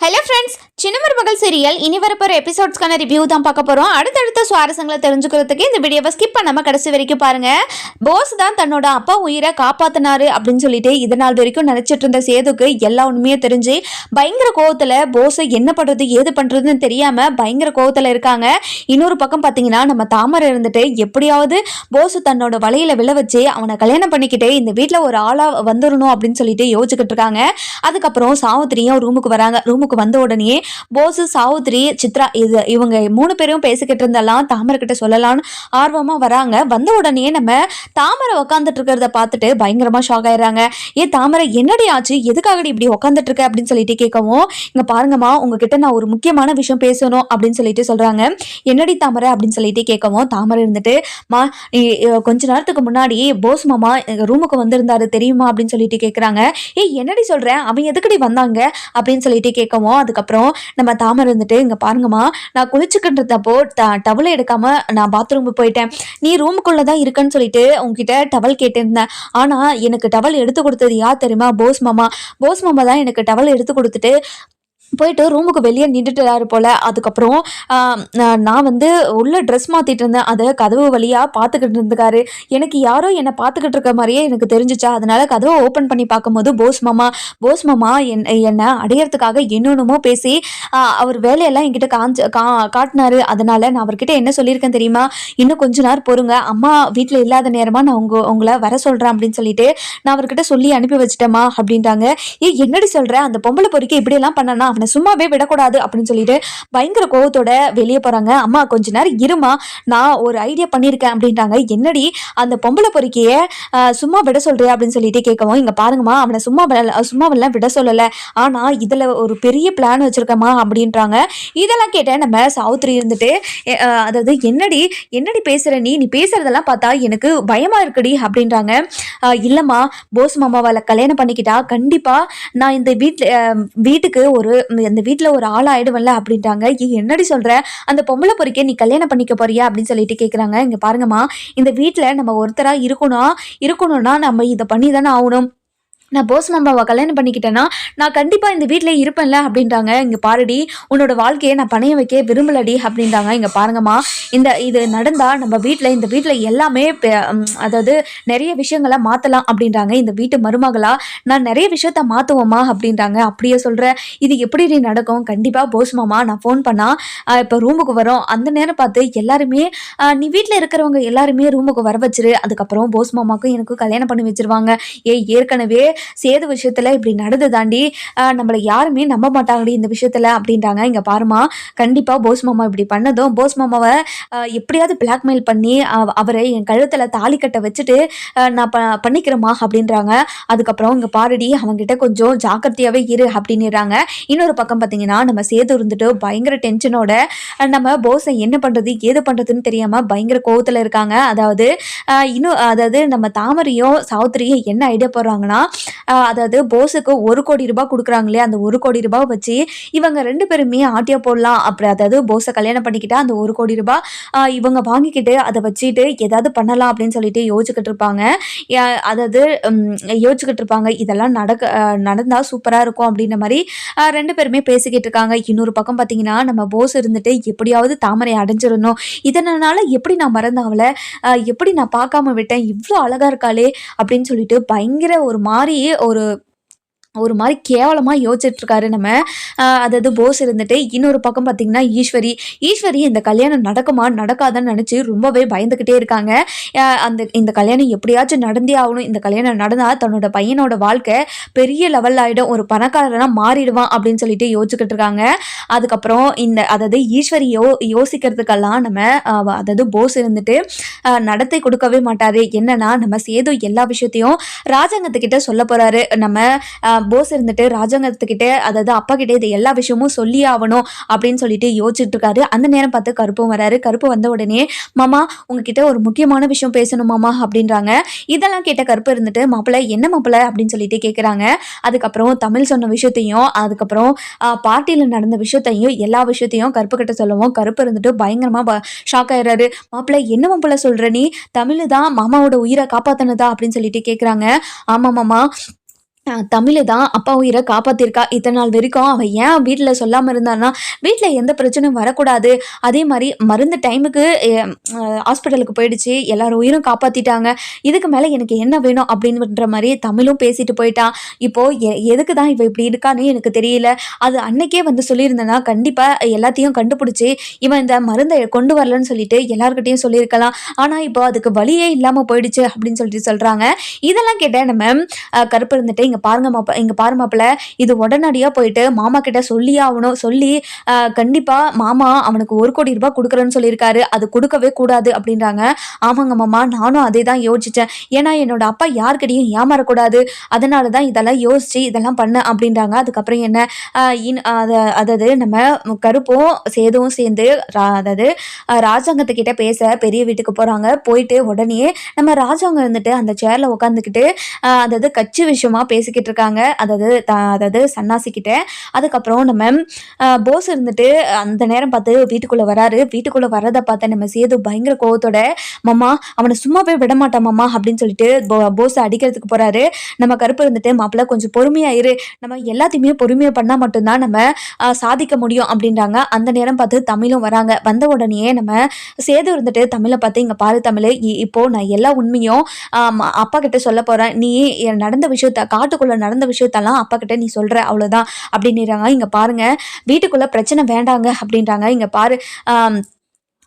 Hello friends சின்னமர் மகள் serial இனி வரப்போகிற எபிசோட்ஸ்க்கான ரிவ்யூ தான் பார்க்க போகிறோம் அடுத்தடுத்த சுவாரஸ்யங்களை தெரிஞ்சுக்கிறதுக்கு இந்த வீடியோவை ஸ்கிப் பண்ணாமல் கடைசி வரைக்கும் பாருங்கள் போஸ் தான் தன்னோட அப்பா உயிரை காப்பாற்றினாரு அப்படின்னு சொல்லிட்டு இது நாள் வரைக்கும் நினச்சிட்டு இருந்த சேதுக்கு எல்லா உண்மையும் தெரிஞ்சு பயங்கர கோவத்தில் போஸை என்ன பண்ணுறது ஏது பண்ணுறதுன்னு தெரியாமல் பயங்கர கோவத்தில் இருக்காங்க. இன்னொரு பக்கம் பார்த்தீங்கன்னா நம்ம தாமரை இருந்துட்டு எப்படியாவது போஸ் தன்னோட வலையில் விழ வச்சு அவனை கல்யாணம் பண்ணிக்கிட்டு இந்த வீட்டில் ஒரு ஆளாக வந்துடணும் அப்படின்னு சொல்லிட்டு யோசிச்சுக்கிட்டு இருக்காங்க. அதுக்கப்புறம் சாவித்திரியும் ரூமுக்கு வராங்க. ரூமுக்கு வந்த உடனே போஸு சாவுத்ரி சித்ரா இது இவங்க மூணு பேரும் பேசிக்கிட்டு இருந்தெல்லாம் தாமரை கிட்ட சொல்லலாம்னு ஆர்வமாக வராங்க. வந்த உடனே நம்ம தாமரை உக்காந்துட்டு இருக்கிறத பார்த்துட்டு பயங்கரமாக ஷாக் ஆயிடுறாங்க. ஏ தாமரை என்னடி ஆச்சு? எதுக்காகடி இப்படி உக்காந்துட்டு இருக்க? அப்படின்னு சொல்லிட்டு கேட்கவும் இங்கே பாருங்கம்மா உங்ககிட்ட நான் ஒரு முக்கியமான விஷயம் பேசணும். அப்படின்னு சொல்லிட்டு சொல்கிறாங்க என்னடி தாமரை? அப்படின்னு சொல்லிட்டு கேட்கவும் தாமரை இருந்துட்டு மா கொஞ்ச நேரத்துக்கு முன்னாடி போஸ் மாமா ரூமுக்கு வந்திருந்தாரு தெரியுமா? அப்படின்னு சொல்லிட்டு கேட்குறாங்க ஏய் என்னடி சொல்கிறேன் அவன் எதுக்குடி வந்தாங்க? அப்படின்னு சொல்லிட்டு கேட்கவும் அதுக்கப்புறம் நம்ம தாமரை இருந்துட்டு இங்கே பாருங்கம்மா நான் குளிச்சுக்கின்றதப்போ ட டவலை எடுக்காம நான் பாத்ரூமுக்கு போயிட்டேன். நீ ரூமுக்குள்ளே தான் இருக்கேன்னு சொல்லிட்டு உங்ககிட்ட டவல் கேட்டிருந்தேன். ஆனால் எனக்கு டவல் எடுத்து கொடுத்தது யார் தெரியுமா? போஸ் மாமா. போஸ் மாமா தான் எனக்கு டவல் எடுத்து கொடுத்துட்டு போயிட்டு ரூமுக்கு வெளியே நின்றுட்டுறாரு போல. அதுக்கப்புறம் நான் வந்து உள்ள ட்ரெஸ் மாற்றிட்டு இருந்தேன். அதை கதவு வழியாக பார்த்துக்கிட்டு இருந்துக்காரு. எனக்கு யாரோ என்னை பார்த்துக்கிட்டு இருக்க மாதிரியே எனக்கு தெரிஞ்சிச்சா? அதனால கதவை ஓப்பன் பண்ணி பார்க்கும்போது போஸ் மாமா போஸ் மாமா என் என்னை அடையறதுக்காக என்னென்னமோ பேசி அவர் வேலையெல்லாம் என்கிட்ட காஞ்ச கா காட்டினாரு. அதனால நான் அவர்கிட்ட என்ன சொல்லியிருக்கேன் தெரியுமா? இன்னும் கொஞ்ச நேரம் பொறுங்க. அம்மா வீட்டில் இல்லாத நேரமாக நான் உங்க உங்களை வர சொல்கிறேன் அப்படின்னு சொல்லிட்டு நான் அவர்கிட்ட சொல்லி அனுப்பி வச்சிட்டேம்மா அப்படின்ட்டாங்க. ஏ என்னடி சொல்கிறேன் அந்த பொம்பளை பொறுக்கி இப்படியெல்லாம் பண்ணனா? அவனை சும்மாவே விடக்கூடாது அப்படின்னு சொல்லிட்டு பயங்கர கோவத்தோட வெளியே போகிறாங்க அம்மா கொஞ்ச நேரம் இருமா நான் ஒரு ஐடியா பண்ணியிருக்கேன் அப்படின்றாங்க என்னடி அந்த பொம்பளை பொறுக்கிய சும்மா விட சொல்கிறேன் அப்படின்னு சொல்லிட்டு கேட்கவும் இங்கே பாருங்கம்மா அவனை சும்மா சும்மாவெல்லாம் விட சொல்லலை. ஆனால் இதில் ஒரு பெரிய பிளான் வச்சிருக்கம்மா அப்படின்றாங்க. இதெல்லாம் கேட்டேன் நம்ம சாவுத்திரி இருந்துட்டு அதாவது என்னடி என்னடி பேசுகிற நீ? நீ பேசுறதெல்லாம் பார்த்தா எனக்கு பயமாக இருக்குடி அப்படின்றாங்க. இல்லைம்மா போஸ் மாமாவால் கல்யாணம் பண்ணிக்கிட்டா கண்டிப்பாக நான் இந்த வீட்டில் வீட்டுக்கு ஒரு இந்த வீட்டில் ஒரு ஆள் ஆயிடுவல்ல அப்படின்ட்டாங்க என்னடி சொல்கிற அந்த பொம்பளை பொறிக்கே நீ கல்யாணம் பண்ணிக்க போறியா அப்படின்னு சொல்லிட்டு கேட்குறாங்க இங்கே பாருங்கம்மா இந்த வீட்டில் நம்ம ஒருத்தராக இருக்கணும். இருக்கணும்னா நம்ம இதை பண்ணி தானே ஆகணும். நான் போஸ் மாமாவை கல்யாணம் பண்ணிக்கிட்டேன்னா நான் கண்டிப்பாக இந்த வீட்டிலே இருப்பேன்ல அப்படின்றாங்க. இங்கே பாருடி உன்னோட வாழ்க்கையை நான் பணைய வைக்க விரும்பலடி அப்படின்றாங்க. இங்கே பாருங்கம்மா இந்த இது நடந்தால் நம்ம வீட்டில் இந்த வீட்டில் எல்லாமே அதாவது நிறைய விஷயங்களை மாற்றலாம் அப்படின்றாங்க. இந்த வீட்டு மருமகளாக நான் நிறைய விஷயத்த மாற்றுவோமா அப்படின்றாங்க. அப்படியே சொல்கிற இது எப்படி நீ நடக்கும்? கண்டிப்பாக போஸ் மாமா நான் ஃபோன் பண்ணால் இப்போ ரூமுக்கு வரோம். அந்த நேரம் பார்த்து எல்லாருமே நீ வீட்டில் இருக்கிறவங்க எல்லாருமே ரூமுக்கு வர வச்சிரு. அதுக்கப்புறம் போஸ் மாமாக்கும் எனக்கும் கல்யாணம் பண்ணி வச்சிருவாங்க. ஏய் ஏற்கனவே சேது விஷயத்தில் இப்படி நடந்து தாண்டி நம்மளை யாருமே நம்ப மாட்டாங்கடி இந்த விஷயத்தில் அப்படின்றாங்க. இங்கே பாருமா கண்டிப்பாக போஸ் மாமா இப்படி பண்ணதும் போஸ் மாமாவை எப்படியாவது பிளாக்மெயில் பண்ணி அவரை என் கழுத்தில் தாலி கட்ட வச்சுட்டு நான் ப பண்ணிக்கிறேம்மா அப்படின்றாங்க. அதுக்கப்புறம் இங்கே பாருடி அவங்ககிட்ட கொஞ்சம் ஜாக்கிரதையாகவே இரு அப்படின்னுறாங்க. இன்னொரு பக்கம் பார்த்தீங்கன்னா நம்ம சேது இருந்துட்டு பயங்கர டென்ஷனோட நம்ம போஸை என்ன பண்ணுறது ஏது பண்ணுறதுன்னு தெரியாமல் பயங்கர கோவத்தில் இருக்காங்க. அதாவது இன்னும் அதாவது நம்ம தாமரையும் சாவுத்திரியும் என்ன ஐடியா போடுறாங்கன்னா அதாவது போஸுக்கு ஒரு கோடி ரூபாய் கொடுக்குறாங்களே அந்த ஒரு கோடி ரூபாய் வச்சு இவங்க ரெண்டு பேருமே ஆட்டியா போடலாம். அப்படி அதாவது போஸை கல்யாணம் பண்ணிக்கிட்டா அந்த ஒரு கோடி ரூபாய் இவங்க வாங்கிக்கிட்டு அதை வச்சுட்டு ஏதாவது பண்ணலாம் அப்படின்னு சொல்லிட்டு யோசிச்சுக்கிட்டு இருப்பாங்க. அதாவது யோசிச்சுக்கிட்டு இருப்பாங்க. இதெல்லாம் நடக்க நடந்தால் சூப்பராக இருக்கும் அப்படின்ற மாதிரி ரெண்டு பேருமே பேசிக்கிட்டு இருக்காங்க. இன்னொரு பக்கம் பார்த்தீங்கன்னா நம்ம போஸ் இருந்துட்டு எப்படியாவது தாமரை அடைஞ்சிடணும். இதனால எப்படி நான் மறந்தேன் அவளை எப்படி நான் பார்க்காம விட்டேன்? இவ்வளோ அழகாக இருக்காளே அப்படின்னு சொல்லிட்டு பயங்கர ஒரு மாதிரி ஒரு ஒரு மாதிரி கேவலமாக யோசிச்சுட்ருக்காரு நம்ம. அதாவது போஸ் இருந்துட்டு இன்னொரு பக்கம் பார்த்தீங்கன்னா ஈஸ்வரி. ஈஸ்வரி இந்த கல்யாணம் நடக்குமா? நடக்காதான்னு நினச்சி ரொம்பவே பயந்துக்கிட்டே இருக்காங்க. அந்த இந்த கல்யாணம் எப்படியாச்சும் நடந்தே ஆகணும். இந்த கல்யாணம் நடந்தால் தன்னோட பையனோட வாழ்க்கை பெரிய லெவல் ஆகிடும் ஒரு பணக்காரனாக மாறிடுவான் அப்படின்னு சொல்லிட்டு யோசிச்சுக்கிட்டு இருக்காங்க அதுக்கப்புறம் இந்த அதாவது ஈஸ்வரி யோ யோசிக்கிறதுக்கெல்லாம் நம்ம அதாவது போஸ் இருந்துட்டு நடத்தை கொடுக்கவே மாட்டார். என்னன்னா நம்ம சேது எல்லா விஷயத்தையும் ராஜாங்கத்துக்கிட்ட சொல்ல போகிறாரு நம்ம போஸ் இருந்துட்டு ராஜாங்கத்துக்கிட்ட அதாவது அப்பா கிட்டே இது எல்லா விஷயமும் சொல்லி ஆகணும் அப்படின்னு சொல்லிட்டு யோசிச்சுட்டு இருக்காரு அந்த நேரம் பார்த்து கருப்பும் வராரு. கருப்பு வந்த உடனே மாமா உங்ககிட்ட ஒரு முக்கியமான விஷயம் பேசணும் மாமா அப்படின்றாங்க. இதெல்லாம் கேட்ட கருப்பு இருந்துட்டு மாப்பிள்ளை என்ன மாப்பிள்ளை? அப்படின்னு சொல்லிட்டு கேட்குறாங்க அதுக்கப்புறம் தமிழ் சொன்ன விஷயத்தையும் அதுக்கப்புறம் பார்ட்டியில் நடந்த விஷயத்தையும் எல்லா விஷயத்தையும் கருப்பு கிட்ட சொல்லவும் கருப்பு இருந்துட்டு பயங்கரமாக ஷாக் ஆயிடுறாரு மாப்பிள்ளை என்ன மாப்பிள்ளை சொல்கிற நீ? தமிழ் தான் மாமாவோட உயிரை காப்பாற்றினதா அப்படின்னு சொல்லிட்டு கேட்குறாங்க ஆமாம் மாமா. தமிழ் தான் அப்பா உயிரை காப்பாற்றிருக்கா இத்தனை நாள் வரைக்கும். அவன் ஏன் வீட்டில் சொல்லாமல் இருந்தான்னா வீட்டில் எந்த பிரச்சனையும் வரக்கூடாது. அதே மாதிரி மருந்து டைமுக்கு ஹாஸ்பிட்டலுக்கு போயிடுச்சு. எல்லாரும் உயிரும் காப்பாற்றிட்டாங்க இதுக்கு மேலே எனக்கு என்ன வேணும் அப்படின்ற மாதிரி தமிழும் பேசிட்டு போயிட்டான் இப்போது எ எதுக்கு தான் இவன் இப்படி இருக்கான்னு எனக்கு தெரியல. அது அன்னைக்கே வந்து சொல்லியிருந்தேன்னா கண்டிப்பாக எல்லாத்தையும் கண்டுபிடிச்சி இவன் இந்த மருந்தை கொண்டு வரலன்னு சொல்லிட்டு எல்லாருக்கிட்டையும் சொல்லியிருக்கலாம். ஆனால் இப்போ அதுக்கு வழியே இல்லாமல் போயிடுச்சு அப்படின்னு சொல்லிட்டு சொல்கிறாங்க இதெல்லாம் கேட்டேன் நம்ம கருப்பு இருந்துட்டு இங்கே பாருங்க மாப்ப இங்கே பாரு மாப்பிள்ள இது உடனடியாக போயிட்டு மாமா கிட்ட சொல்லி ஆகணும். சொல்லி கண்டிப்பாக மாமா அவனுக்கு ஒரு கோடி ரூபாய் கொடுக்குறேன்னு சொல்லியிருக்காரு. அது கொடுக்கவே கூடாது அப்படின்றாங்க. ஆமாங்க மாமா நானும் அதே தான் யோசிச்சேன். ஏன்னா என்னோட அப்பா யார்கிட்டையும் ஏமாறக்கூடாது. அதனால தான் இதெல்லாம் யோசிச்சு இதெல்லாம் பண்ண அப்படின்றாங்க. அதுக்கப்புறம் என்ன? இன் அதை அதாவது நம்ம கருப்பும் சேதுவும் சேர்ந்து ரா- அதாவது ராஜாங்கத்துக்கிட்ட பேச பெரிய வீட்டுக்கு போகிறாங்க போயிட்டு உடனே நம்ம ராஜாங்க வந்துட்டு அந்த சேரில் உட்காந்துக்கிட்டு அதாவது கட்சி விஷயமா பேசிக்கிட்டு இருக்காங்க அதாவது அதாவது சன்னாசிக்கிட்ட. அதுக்கப்புறம் நம்ம போஸ் இருந்துட்டு அந்த நேரம் பார்த்து வீட்டுக்குள்ளே வராரு. வீட்டுக்குள்ளே வர்றதை பார்த்து நம்ம சேது பயங்கர கோவத்தோட மாமா அவனை சும்மாவே விட மாட்டான் மாமா? அப்படின்னு சொல்லிட்டு போ போஸ் அடிக்கிறதுக்கு போகிறாரு நம்ம கருப்பு இருந்துட்டு மாப்பிள்ள கொஞ்சம் பொறுமையாக இரு. நம்ம எல்லாத்தையுமே பொறுமையாக பண்ணால் மட்டும்தான் நம்ம சாதிக்க முடியும் அப்படின்றாங்க. அந்த நேரம் பார்த்து தமிழும் வராங்க. வந்த உடனே நம்ம சேது இருந்துட்டு தமிழை பார்த்து இங்கே பாரு தமிழ் இப்போது நான் எல்லா உண்மையும் அப்பா கிட்ட சொல்ல போகிறேன் நீ என் நடந்த விஷயத்த காட்டுக்குள்ள நடந்த விஷயத்தெல்லாம் அப்பா கிட்ட நீ சொல்ற அவ்வளவுதான். அப்படின்னுறாங்க. இங்க பாருங்க வீட்டுக்குள்ள பிரச்சனை வேண்டாங்க அப்படின்றாங்க. இங்க பாரு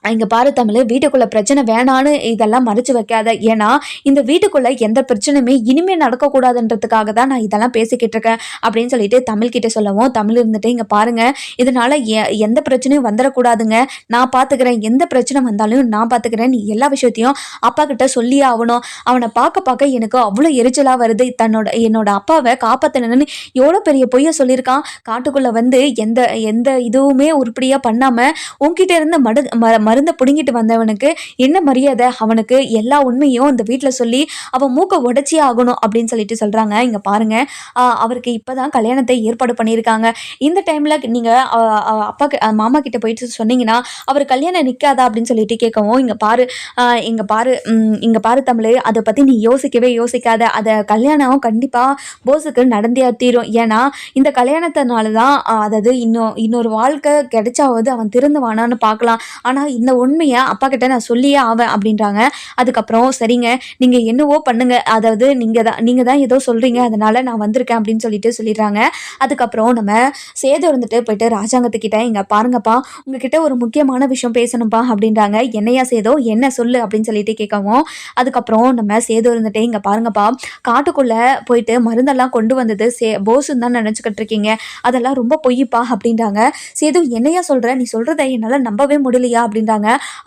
இங்க பாரு தமிழ் வீட்டுக்குள்ள பிரச்சனை வேணான்னு இதெல்லாம் மறைச்சு வைக்காத. ஏன்னா இந்த வீட்டுக்குள்ள எந்த பிரச்சனையுமே இனிமே நடக்கக்கூடாதுன்றதுக்காக தான் நான் இதெல்லாம் பேசிக்கிட்டு இருக்கேன் அப்படின்னு சொல்லிட்டு தமிழ் கிட்ட சொல்லவும் தமிழ் இருந்துட்டு இங்க பாருங்க இதனால எ- எந்த பிரச்சனையும் வந்துடக்கூடாதுங்க. நான் பாத்துக்கிறேன் எந்த பிரச்சனை வந்தாலும் நான் பாத்துக்கிறேன் நீ எல்லா விஷயத்தையும் அப்பா கிட்ட சொல்லியே ஆகணும். அவனை பார்க்க பார்க்க எனக்கு அவ்வளோ எரிச்சலா வருது. தன்னோட என்னோட அப்பாவை காப்பாத்தணும்னு எவ்வளோ பெரிய பொய்ய சொல்லியிருக்கான். காட்டுக்குள்ள வந்து எந்த எந்த இதுவுமே உருப்படியா பண்ணாம உன்கிட்ட இருந்து மடு ம மருந்தை பிடுங்கிட்டு வந்தவனுக்கு என்ன மரியாதை? அவனுக்கு எல்லா உண்மையும் இந்த வீட்டில் சொல்லி அவன் மூக்கை உடச்சியே ஆகணும் அப்படின்னு சொல்லிட்டு சொல்கிறாங்க இங்கே பாருங்க. அவருக்கு இப்போ தான் கல்யாணத்தை ஏற்பாடு பண்ணியிருக்காங்க. இந்த டைமில் நீங்கள் அப்பா மாமா கிட்ட போயிட்டு சொன்னீங்கன்னா அவர் கல்யாணம் நிற்காதா அப்படின்னு சொல்லிட்டு கேட்கவும் இங்கே பாரு இங்கே பாரு இங்கே பாரு தமிழ் அதை பற்றி நீ யோசிக்கவே யோசிக்காத. அதை கல்யாணம் கண்டிப்பாக போஸுக்கு நடந்தே தீரும். ஏன்னா இந்த கல்யாணத்தினால தான் அதாவது இன்னும் இன்னொரு வாழ்க்கை கிடைச்சாவது அவன் திருந்துவானான்னு பார்க்கலாம். ஆனால் இந்த உண்மையை அப்பா கிட்ட நான் சொல்லியே ஆவேன் அப்படின்றாங்க. அதுக்கப்புறம் சரிங்க நீங்கள் என்னவோ பண்ணுங்க. அதாவது நீங்கள் தான் நீங்கள் தான் ஏதோ சொல்கிறீங்க அதனால நான் வந்திருக்கேன் அப்படின்னு சொல்லிட்டு சொல்லிடுறாங்க. அதுக்கப்புறம் நம்ம சேது இருந்துட்டு போயிட்டு ராஜாங்கத்துக்கிட்ட இங்கே பாருங்கப்பா உங்ககிட்ட ஒரு முக்கியமான விஷயம் பேசணும்ப்பா அப்படின்றாங்க. என்னையா சேதோ என்ன சொல்லு? அப்படின்னு சொல்லிட்டு கேட்கவும் அதுக்கப்புறம் நம்ம சேது இருந்துட்டு இங்கே பாருங்கப்பா காட்டுக்குள்ள போயிட்டு மருந்தெல்லாம் கொண்டு வந்தது சே போசுன்னு தான் நினச்சிக்கிட்டு இருக்கீங்க. அதெல்லாம் ரொம்ப பொய்ப்பா அப்படின்றாங்க. சேது என்னையா சொல்ற? நீ சொல்றதை என்னால் நம்பவே முடியலையா? அப்படின்றாங்க.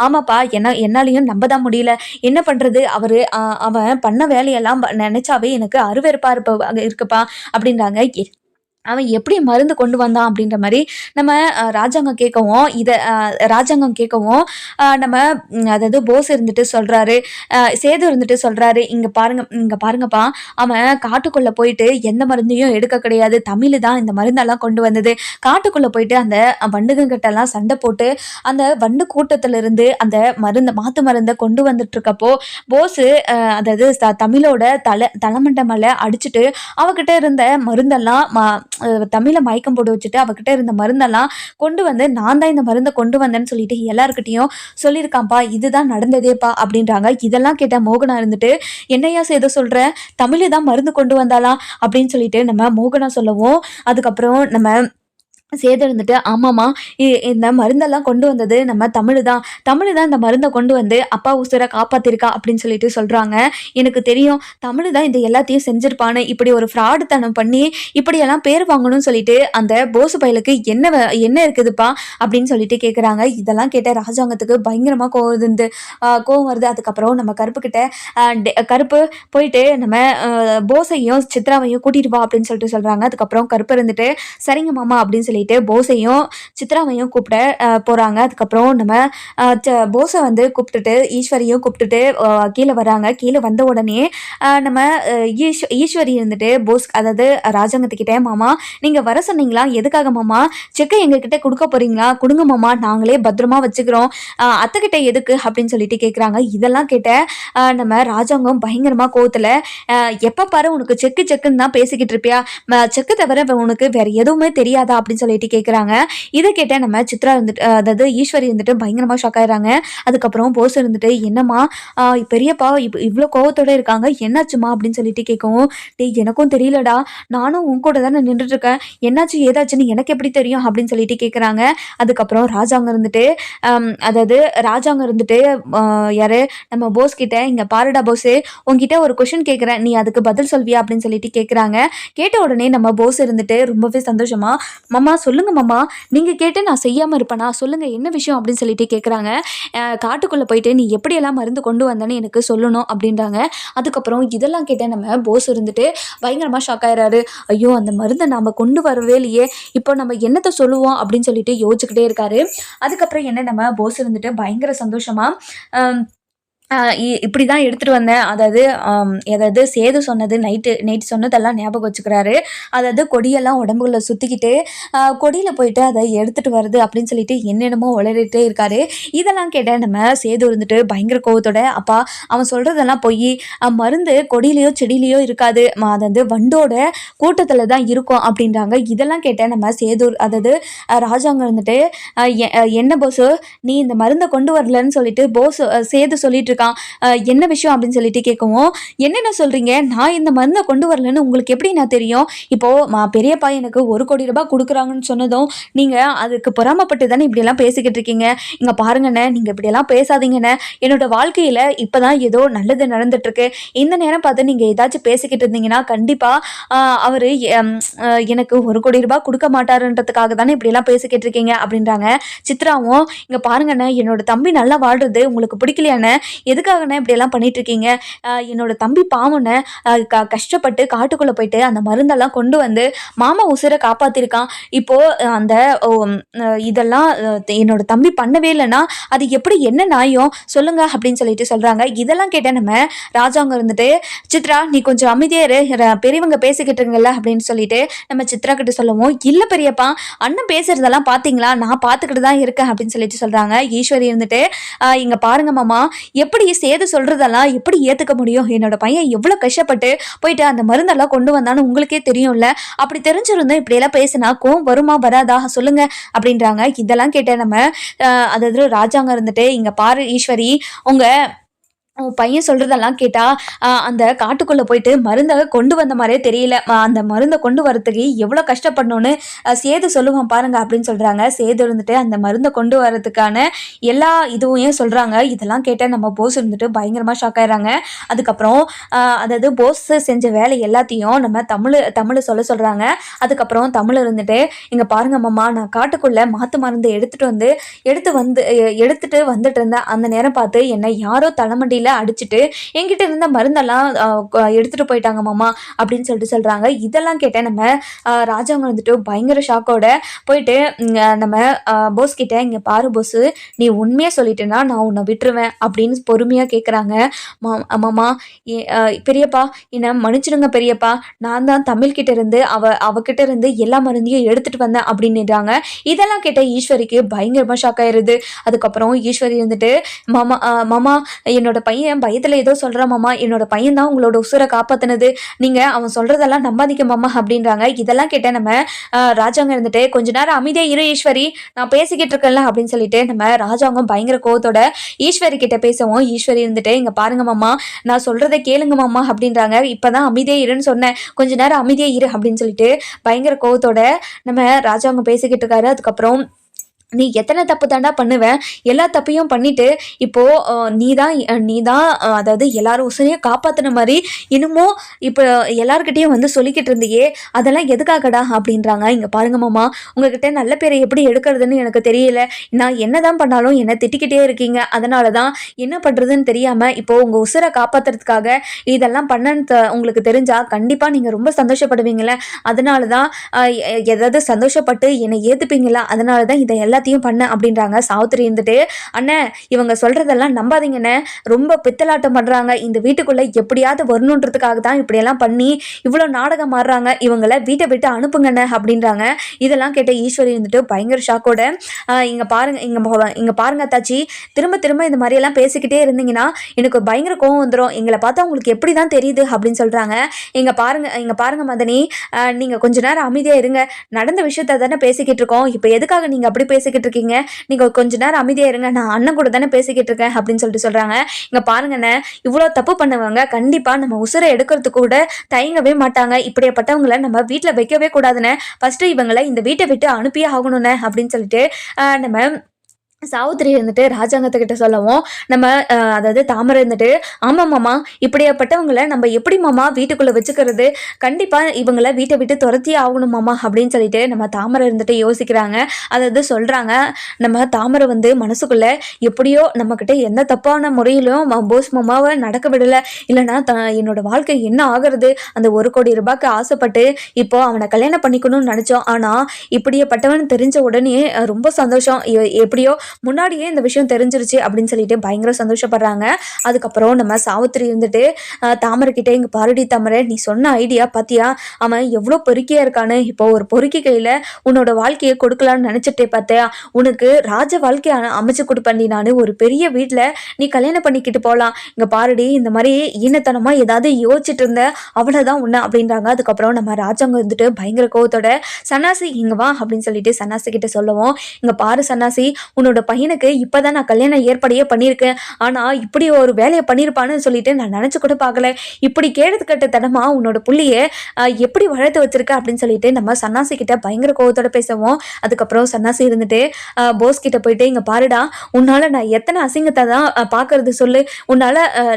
ஆமாப்பா என்ன என்னாலையும் நம்ப தான் முடியல. என்ன பண்றது? அவரு அவன் பண்ண வேலையெல்லாம் நினச்சாவே நினைச்சாவே எனக்கு அருவெறுப்பா இருப்ப இருக்குப்பா அப்படின்றாங்க. அவன் எப்படி மருந்து கொண்டு வந்தான் அப்படின்ற மாதிரி நம்ம ராஜாங்கம் கேட்கவும் இதை ராஜாங்கம் கேட்கவும் நம்ம அதாவது போஸ் இருந்துட்டு சொல்கிறாரு சேது இருந்துட்டு சொல்கிறாரு இங்கே பாருங்க இங்கே பாருங்கப்பா அவன் காட்டுக்குள்ளே போயிட்டு எந்த மருந்தையும் எடுக்க கிடையாது தமிழ் தான் இந்த மருந்தெல்லாம் கொண்டு வந்தது. காட்டுக்குள்ளே போயிட்டு அந்த வண்டுங்க சண்டை போட்டு அந்த வண்டு கூட்டத்திலிருந்து அந்த மருந்தை மாத்து மருந்தை கொண்டு வந்துட்டுருக்கப்போ போஸு அதாவது த- தமிழோட தலை தலைமண்டமலை அடிச்சுட்டு அவகிட்ட இருந்த மருந்தெல்லாம் மா தமிழை மயக்கம் போட்டு வச்சுட்டு அவகிட்ட இருந்த மருந்தெல்லாம் கொண்டு வந்து நான் தான் இந்த மருந்தை கொண்டு வந்தேன்னு சொல்லிட்டு எல்லாருக்கிட்டையும் சொல்லியிருக்கான்ப்பா இதுதான் நடந்ததேப்பா அப்படின்றாங்க. இதெல்லாம் கேட்ட மோகனா இருந்துட்டு என்னையா செய்த சொல்ற? தமிழ் தான் மருந்து கொண்டு வந்தாலாம் அப்படின்னு சொல்லிட்டு நம்ம மோகனா சொல்லவும் அதுக்கப்புறம் நம்ம சேதெழுந்துட்டு ஆமாம்மா இ- இந்த மருந்தெல்லாம் கொண்டு வந்தது நம்ம தமிழ் தான் தமிழ் தான் இந்த மருந்தை கொண்டு வந்து அப்பா உசுரை காப்பாத்திருக்கா அப்படின்னு சொல்லிட்டு சொல்றாங்க. எனக்கு தெரியும் தமிழ் தான் இந்த எல்லாத்தையும் செஞ்சிருப்பான்னு. இப்படி ஒரு ஃப்ராடுத்தனம் பண்ணி இப்படியெல்லாம் பேர் வாங்கணும்னு சொல்லிட்டு அந்த போசு பயலுக்கு என்ன என்ன இருக்குதுப்பா அப்படின்னு சொல்லிட்டு கேட்குறாங்க இதெல்லாம் கேட்ட ராஜாங்கத்துக்கு பயங்கரமாக கோவம் இருந்து கோவம் வருது. அதுக்கப்புறம் நம்ம கருப்பு கிட்ட டெ- கருப்பு போயிட்டு நம்ம போசையும் போஸையும் சித்ராவையும் கூட்டிட்டு வா அப்படின்னு சொல்லிட்டு சொல்றாங்க. அதுக்கப்புறம் கருப்பு இருந்துட்டு சரிங்க மாமா அப்படின்னு சொல்லி சொல்லிட்டு போஸையும் சித்ராவையும் கூப்பிட போகிறாங்க போறாங்க. அதுக்கப்புறம் நம்ம ச- போஸை வந்து கூப்பிட்டுட்டு ஈஸ்வரியும் கூப்பிட்டுட்டு கீழே வராங்க. கீழே வந்த உடனே நம்ம அஹ், ஈஸ் ஈஸ்வரி இருந்துட்டு போஸ் அதாவது ராஜாங்கத்துக்கிட்டே மாமா நீங்க வர சொன்னீங்களா? எதுக்காக மாமா? செக்கை எங்ககிட்ட கொடுக்க போறீங்களா? கொடுங்க மாமா. நாங்களே பத்திரமா வச்சுக்கிறோம். அத்தைக்கிட்ட எதுக்கு? அப்படின்னு சொல்லிட்டு கேட்குறாங்க இதெல்லாம் கேட்ட நம்ம ராஜாங்கம் பயங்கரமா கோவத்துல எப்போ எப்ப பாரு உனக்கு செக்கு செக்குன்னு தான் பேசிக்கிட்டு இருப்பியா? செக்கு தவிர உனக்கு வேற எதுவுமே தெரியாதா? அப்படின்னு சொல்லிட்டு கேட்குறாங்க இதை கேட்ட நம்ம சித்ரா இருந்துட்டு அதாவது ஈஸ்வரி இருந்துட்டு பயங்கரமாக ஷாக் ஆயிடுறாங்க. அதுக்கப்புறம் போஸ் இருந்துட்டு என்னம்மா பெரியப்பா இவ் இவ்வளோ கோவத்தோட இருக்காங்க. என்னாச்சுமா அப்படின்னு சொல்லிட்டு கேட்கவும் டேய் எனக்கும் தெரியலடா. நானும் உன் கூட தானே நின்றுட்டு இருக்கேன் என்னாச்சு ஏதாச்சுன்னு எனக்கு எப்படி தெரியும்? அப்படின்னு சொல்லிட்டு கேட்குறாங்க அதுக்கப்புறம் ராஜாங்க இருந்துட்டு அதாவது ராஜாங்க இருந்துட்டு யாரு? நம்ம போஸ் கிட்ட இங்கே பாருடா போஸ் உங்ககிட்ட ஒரு கொஷின் கேட்குறேன் நீ அதுக்கு பதில் சொல்வியா? அப்படின்னு சொல்லிட்டு கேட்குறாங்க கேட்ட உடனே நம்ம போஸ் இருந்துட்டு ரொம்பவே சந்தோஷமா மாமா சொல்லுங்க மாமா. நீங்கள் கேட்டு நான் செய்யாமல் இருப்பேனா? சொல்லுங்க என்ன விஷயம் அப்படின்னு சொல்லிட்டு கேட்குறாங்க காட்டுக்குள்ளே போயிட்டு நீ எப்படியெல்லாம் மருந்து கொண்டு வந்தேன்னு எனக்கு சொல்லணும் அப்படின்றாங்க. அதுக்கப்புறம் இதெல்லாம் கேட்டால் நம்ம போஸ் இருந்துட்டு பயங்கரமாக ஷாக் ஆயிடுறாரு ஐயோ அந்த மருந்தை நாம் கொண்டு வரவே இல்லையே. இப்போ நம்ம என்னத்தை சொல்லுவோம் அப்படின்னு சொல்லிட்டு யோசிச்சுக்கிட்டே இருக்காரு. அதுக்கப்புறம் என்ன நம்ம போஸ் இருந்துட்டு பயங்கர சந்தோஷமாக இப்படி தான் எடுத்துகிட்டு வந்தேன். அதாவது எதாவது அதாவது சேது சொன்னது நைட்டு நைட்டு சொன்னதெல்லாம் ஞாபகம் வச்சுக்கிறாரு. அதாவது கொடியெல்லாம் உடம்புக்குள்ளே சுற்றிக்கிட்டு கொடியில் போயிட்டு அதை எடுத்துகிட்டு வருது அப்படின்னு சொல்லிட்டு என்னென்னமோ உளறிட்டே இருக்காரு. இதெல்லாம் கேட்டால் நம்ம சேது இருந்துட்டு பயங்கர கோவத்தோட அப்பா அவன் சொல்கிறதெல்லாம் போய். மருந்து கொடியிலையோ செடியிலையோ இருக்காது. ம, அது வந்து வண்டோட கூட்டத்தில் தான் இருக்கும் அப்படின்றாங்க. இதெல்லாம் கேட்டால் நம்ம சேதூர் அதாவது ராஜாங்க இருந்துட்டு எ- என்ன போஸு? நீ இந்த மருந்தை கொண்டு வரலன்னு சொல்லிட்டு போஸ் சேது சொல்லிட்டு இருக்கான் என்ன விஷயம்? அப்படின்னு சொல்லிட்டு கேட்கவும் என்னென்ன சொல்கிறீங்க நான் இந்த மருந்தை கொண்டு வரலன்னு உங்களுக்கு எப்படி நான் தெரியும்? இப்போது மா- பெரியப்பா எனக்கு ஒரு கோடி ரூபாய் கொடுக்குறாங்கன்னு சொன்னதும் நீங்கள் அதுக்கு பொறாமப்பட்டு தானே இப்படியெல்லாம் பேசிக்கிட்டு இருக்கீங்க? இங்கே பாருங்கண்ணே நீங்கள் இப்படியெல்லாம் பேசாதீங்கண்ணே. என்னோட இப்போ தான் ஏதோ நல்லது நடந்துட்டுருக்கு. இந்த நேரம் பார்த்து நீங்கள் ஏதாச்சும் பேசிக்கிட்டு இருந்தீங்கன்னா கண்டிப்பாக அவர் எனக்கு ஒரு கோடி ரூபாய் கொடுக்க மாட்டாருன்றதுக்காக தானே இப்படியெல்லாம் பேசிக்கிட்டு இருக்கீங்க? அப்படின்றாங்க சித்ராவும். இங்கே பாருங்கண்ணே என்னோட தம்பி நல்லா வாழ்றது உங்களுக்கு பிடிக்கலையாண்ணே? எதுக்காகண்ணே இப்படியெல்லாம் பண்ணிகிட்ருக்கீங்க என்னோடய தம்பி பாவனை க- கஷ்டப்பட்டு காட்டுக்குள்ளே போயிட்டு அந்த மருந்தெல்லாம் கொண்டு வந்து மாமா உசுரை காப்பாற்றிருக்கான் இப்போது அந்த இதெல்லாம் என்னோடய தம்பி பண்ணவே இல்லைன்னா அது எப்படி என்ன நியாயம் சொல்லுங்க அப்படின்னு சொல்லிட்டு சொல்கிறாங்க இதெல்லாம் கேட்டால் நம்ம ராஜாங்க இருந்துட்டு சித்ரா நீ கொஞ்சம் அமைதியாக இரு. பெரியவங்க பேசிக்கிட்டு இருங்கல்ல அப்படின்னு சொல்லிட்டு நம்ம சித்ரா கிட்ட சொல்லவும். இல்லை பெரியப்பா அண்ணன் பேசுறதெல்லாம் பார்த்தீங்களா நான் பார்த்துக்கிட்டு தான் இருக்கேன் அப்படின்னு சொல்லிட்டு சொல்கிறாங்க ஈஸ்வரி இருந்துட்டு இங்கே பாருங்க மாமா எப்படி சேது சொல்றதெல்லாம் எப்படி ஏத்துக்க முடியும்? என்னோட பையன் எவ்வளவு கஷ்டப்பட்டு போயிட்டு அந்த மருந்தெல்லாம் கொண்டு வந்தான்னு உங்களுக்கே தெரியும்ல. அப்படி தெரிஞ்சிருந்தோம் இப்படியெல்லாம் பேசினா கோவம் வருமா வராதா? சொல்லுங்க அப்படின்றாங்க. இதெல்லாம் கேட்ட நம்ம அதாவது ராஜாங்க இருந்துட்டு இங்க பாரு ஈஸ்வரி உங்க உன் பையன் சொல்கிறதெல்லாம் கேட்டால் அந்த காட்டுக்குள்ளே போயிட்டு மருந்தை கொண்டு வந்த மாதிரியே தெரியல. அந்த மருந்தை கொண்டு வரதுக்கு எவ்வளோ கஷ்டப்படணும்னு சேது சொல்லுவான் பாருங்க அப்படின்னு சொல்கிறாங்க சேது இருந்துட்டு அந்த மருந்தை கொண்டு வரதுக்கான எல்லா இதுவும் சொல்கிறாங்க இதெல்லாம் கேட்டால் நம்ம போஸ் இருந்துட்டு பயங்கரமாக ஷாக் ஆகிறாங்க அதுக்கப்புறம் அதாவது போஸ் செஞ்ச வேலை எல்லாத்தையும் நம்ம தமிழ் தமிழ் சொல்ல சொல்கிறாங்க அதுக்கப்புறம் தமிழ் இருந்துட்டு இங்கே பாருங்க மாமா நான் காட்டுக்குள்ளே மாற்று மருந்து எடுத்துகிட்டு வந்து எடுத்து வந்து எ- வந்துட்டு இருந்தேன். அந்த நேரம் பார்த்து என்னை யாரோ தலைமண்டியில் அடிச்சுட்டு என்கிட்ட இருந்த மருந்தெல்லாம் எடுத்துகிட்டு எடுத்துட்டு போயிட்டாங்க மாமா அப்படின்னு சொல்லிட்டு சொல்றாங்க. இதெல்லாம் கேட்டேன் நம்ம ராஜாங்க வந்துட்டு பயங்கர ஷாக்கோட போயிட்டு நம்ம போஸ் கிட்ட இங்க பாரு போஸ் நீ உண்மையாக சொல்லிட்டேன்னா நான் உன்னை விட்டுருவேன் அப்படின்னு பொறுமையா கேக்குறாங்க. மா- மாமா பெரியப்பா என்னை மன்னிச்சிடுங்க பெரியப்பா நான் தான் தமிழ் கிட்ட இருந்து அவ அவகிட்ட இருந்து எல்லா மருந்தையும் எடுத்துட்டு வந்தேன் அப்படின்னுறாங்க இதெல்லாம் கேட்ட ஈஸ்வரிக்கு பயங்கரமா ஷாக் ஆயிடுது அதுக்கப்புறம் ஈஸ்வரி வந்துட்டு மாமா மாமா என்னோட பையன் பயத்துல ஏதோ சொல்றான் மாமா என்னோட பையன் தான் உங்களோட உசுரை காப்பாற்றினது நீங்கள் அவன் சொல்கிறதெல்லாம் நம்பாதிக்க மாமா அப்படின்றாங்க. இதெல்லாம் கேட்ட நம்ம ராஜாங்க இருந்துட்டு கொஞ்ச நேரம் அமைதியாக இரு ஈஸ்வரி. நான் பேசிக்கிட்டு இருக்கேன்ல அப்படின்னு சொல்லிட்டு நம்ம ராஜாங்கம் பயங்கர கோவத்தோட ஈஸ்வரி கிட்ட பேசவும். ஈஸ்வரி இருந்துட்டு இங்கே பாருங்க மாமா நான் சொல்கிறத கேளுங்க மாமா அப்படின்றாங்க. இப்போ தான் அமைதியாக இருன்னு சொன்னேன். கொஞ்ச நேரம் அமைதியாக இரு அப்படின்னு சொல்லிட்டு பயங்கர கோவத்தோட நம்ம ராஜாங்கம் பேசிக்கிட்டு இருக்காரு. அதுக்கப்புறம் நீ எத்தனை தப்பு தாண்டா பண்ணுவேன் எல்லா தப்பையும் பண்ணிட்டு இப்போ நீ தான் நீ தான் அதாவது எல்லாரும் உசனையும் காப்பாற்றின மாதிரி இன்னமும் இப்போ எல்லாருக்கிட்டையும் வந்து சொல்லிக்கிட்டு இருந்தியே அதெல்லாம் எதுக்காகடா அப்படின்றாங்க. இங்கே பாருங்க மாமா உங்ககிட்ட நல்ல பேரை எப்படி எடுக்கிறதுன்னு எனக்கு தெரியல. நான் என்ன தான் பண்ணாலும் என்னை திட்டிக்கிட்டே இருக்கீங்க. அதனால தான் என்ன பண்ணுறதுன்னு தெரியாமல் இப்போ உங்கள் உசுரை காப்பாற்றுறதுக்காக இதெல்லாம் பண்ணன்னு த- உங்களுக்கு தெரிஞ்சால் கண்டிப்பாக நீங்கள் ரொம்ப சந்தோஷப்படுவீங்களே அதனால தான் ஏதாவது சந்தோஷப்பட்டு என்னை ஏற்றுப்பீங்களா அதனால தான் இதை எல்லாத்தையும் பண்ண அப்படின்றாங்க. சாவுத்திரி இருந்துட்டு அண்ணே இவங்க சொல்கிறதெல்லாம் நம்பாதீங்கண்ணே. ரொம்ப பித்தலாட்டம் பண்ணுறாங்க இந்த வீட்டுக்குள்ளே எப்படியாவது வரணுன்றதுக்காக தான் இப்படியெல்லாம் பண்ணி இவ்வளோ நாடகம் மாறுறாங்க இவங்கள வீட்டை விட்டு அனுப்புங்கண்ணே அப்படின்றாங்க. இதெல்லாம் கேட்ட ஈஸ்வரி இருந்துட்டு பயங்கர ஷாக்கோட இங்கே பாருங்க இங்கே இங்கே பாருங்க தாச்சி திரும்ப திரும்ப இந்த மாதிரியெல்லாம் பேசிக்கிட்டே இருந்தீங்கன்னா எனக்கு பயங்கர கோவம் வந்துடும் எங்களை பார்த்தா உங்களுக்கு எப்படி தான் தெரியுது? அப்படின்னு சொல்கிறாங்க இங்கே பாருங்க இங்கே பாருங்க மதனி. நீங்கள் கொஞ்ச நேரம் அமைதியாக இருங்க. நடந்த விஷயத்த தானே பேசிக்கிட்டு இருக்கோம். இப்போ எதுக்காக நீங்கள் அப்படி பேசிக்கிட்டு இருக்கீங்க. நீங்கள் கொஞ்ச நேரம் அமைதியாக இருங்க. நான் அண்ணன் கூட தானே பேசிக்கிட்டு இருக்கேன் அப்படின்னு சொல்லிட்டு சொல்கிறாங்க இங்கே பாருங்கண்ணே இவ்வளோ தப்பு பண்ணவங்க கண்டிப்பாக நம்ம உசுரை எடுக்கிறதுக்கு கூட தயங்கவே மாட்டாங்க. இப்படியாப்பட்டவங்கள நம்ம வீட்டில் வைக்கவே கூடாதுன்னு ஃபஸ்ட்டு இவங்களை இந்த வீட்டை விட்டு அனுப்பியே ஆகணுண்ணே அப்படின்னு சொல்லிட்டு நம்ம சாவித்திரி இருந்துட்டு ராஜாங்கத்துக்கிட்ட சொல்லவும் நம்ம அதாவது தாமரை இருந்துட்டு ஆமாம் மாமா இப்படியாப்பட்டவங்களை நம்ம எப்படி மாமா வீட்டுக்குள்ளே வச்சுக்கிறது? கண்டிப்பாக இவங்கள வீட்டை விட்டு துரத்தியே ஆகணும் மாமா அப்படின்னு சொல்லிட்டு நம்ம தாமரை இருந்துட்டு யோசிக்கிறாங்க. அதாவது சொல்கிறாங்க நம்ம தாமரை வந்து மனசுக்குள்ளே எப்படியோ நம்மக்கிட்ட எந்த தப்பான முறையிலும் ம- போஸ் மாமாவை நடக்க விடலை. இல்லைன்னா த என்னோட வாழ்க்கை என்ன ஆகிறது? அந்த ஒரு கோடி ரூபாய்க்கு ஆசைப்பட்டு இப்போ அவனை கல்யாணம் பண்ணிக்கணும்னு நினச்சோம். ஆனால் இப்படியப்பட்டவன் தெரிஞ்ச உடனே ரொம்ப சந்தோஷம். எப்படியோ முன்னாடியே இந்த விஷயம் தெரிஞ்சிருச்சு அப்படின்னு சொல்லிட்டு பயங்கர சந்தோஷப்படுறாங்க. அதுக்கப்புறம் நம்ம சாவித்திரி இருந்துட்டு அஹ், தாமரை கிட்டே இங்கே பாரடி தாமரை நீ சொன்ன ஐடியா பார்த்தியா அவன் எவ்வளோ பொறுக்கியாக இருக்கான்னு இப்போ ஒரு பொறுக்கி கையில் உன்னோட வாழ்க்கையை கொடுக்கலான்னு நினச்சிட்டே பார்த்தியா உனக்கு ராஜ வாழ்க்கையை அமைச்சு கொடுப்பண்டி நான். ஒரு பெரிய வீட்டில் நீ கல்யாணம் பண்ணிக்கிட்டு போகலாம் இங்கே பாருடி இந்த மாதிரி ஈனத்தனமாக ஏதாவது யோசிச்சுட்டு இருந்த அவ்வளோதான் உன்ன அப்படின்றாங்க. அதுக்கப்புறம் நம்ம ராஜாங்க வந்துட்டு பயங்கர கோவத்தோட சன்னாசி இங்கே வா அப்படின்னு சொல்லிட்டு சன்னாசி கிட்ட சொல்லுவோம். இங்கே பாரு சன்னாசி உன்னோட பையனுக்கு இப்போதான் நான் கல்யாணம் ஏற்படையே பண்ணியிருக்கேன். ஆனால் இப்படி ஒரு வேலையை பண்ணியிருப்பான்னு சொல்லிட்டு நான் நினச்சி கூட பார்க்கல. இப்படி கேடுது கட்ட தடமா உன்னோட புள்ளியை எப்படி வளர்த்து வச்சிருக்க அப்படின்னு சொல்லிட்டு நம்ம சன்னாசி கிட்ட பயங்கர கோவத்தோட பேசுவோம். அதுக்கப்புறம் சன்னாசி இருந்துட்டு போஸ் கிட்ட போயிட்டு இங்கே பாருடா உன்னால நான் எத்தனை அசிங்கத்தை தான் பார்க்கறது சொல்லு. உன்னால